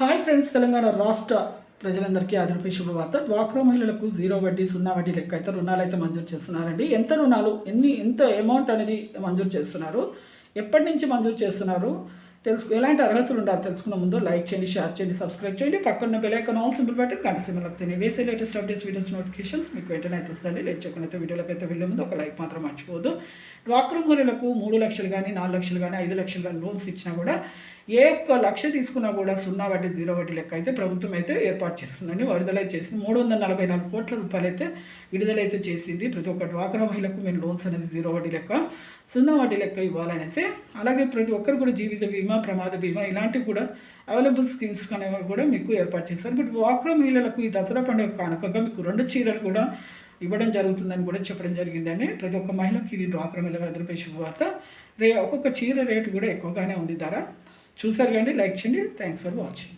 Hi friends Telangana రాష్ట్ర ప్రజలందరికీ అదనపై శుభవార్త. డ్వాక్రా మహిళలకు జీరో వడ్డీ సున్నా వడ్డీ లెక్క అయితే రుణాలు అయితే మంజూరు చేస్తున్నారండి. ఎంత రుణాలు ఎన్ని ఎంత అమౌంట్ అనేది మంజూరు చేస్తున్నారు? ఎప్పటి నుంచి మంజూరు చేస్తున్నారు? తెలుసు ఎలాంటి అర్హతలు ఉండాలి తెలుసుకున్న ముందు లైక్ చేయండి షేర్ చేయండి సబ్స్క్రైబ్ చేయండి. పక్కన బెలైకన్ ఆల్ సింపుల్ బట్టి గంట సింబల్ వస్తుంది వేసే లేటెస్ట్ అప్డేట్స్ వీడియోస్ నోటిఫికేషన్స్ మీకు వెంటనే అయితే లేదు లేట్ చేయకుండా అయితే అయితే వెళ్ళే ముందు ఒక లైక్ మాత్రం మర్చిపోదు డ్వాక్రా మూలలకు మూడు లక్షలు కానీ నాలుగు లక్షలు కానీ ఐదు లక్షలు కానీ లోన్స్ ఇచ్చినా కూడా ఏ ఒక్క లక్ష తీసుకున్నా కూడా సున్నా వడ్డీ జీరో వడ్డీ లెక్క అయితే ప్రభుత్వం అయితే ఏర్పాటు చేస్తుందని విడుదల చేసింది. మూడు వందల నలభై నాలుగు కోట్ల రూపాయలు అయితే విడుదల అయితే చేసింది. ప్రతి ఒక్క డ్వాక్రా మహిళకు మేము లోన్స్ అనేది జీరో వడ్డీ లెక్క సున్నా వడ్డీ లెక్క ఇవ్వాలనేసి అలాగే ప్రతి ఒక్కరు కూడా జీవిత బీమా బీమా ప్రమాద బీమా ఇలాంటివి కూడా అవైలబుల్ స్కీమ్స్ అనేవి కూడా మీకు ఏర్పాటు చేస్తారు బట్ వాక్రో మహిళలకు ఈ దసరా పండుగ కానుకగా మీకు రెండు చీరలు కూడా ఇవ్వడం జరుగుతుందని కూడా చెప్పడం జరిగిందండి. ప్రతి ఒక్క మహిళకి ఇది డ్వాక్రా మహిళ అదనపై శుభవార్త రే ఒక్కొక్క చీర రేటు కూడా ఎక్కువగానే ఉంది ధర. చూసారు కండి లైక్ చేయండి. Thanks for watching.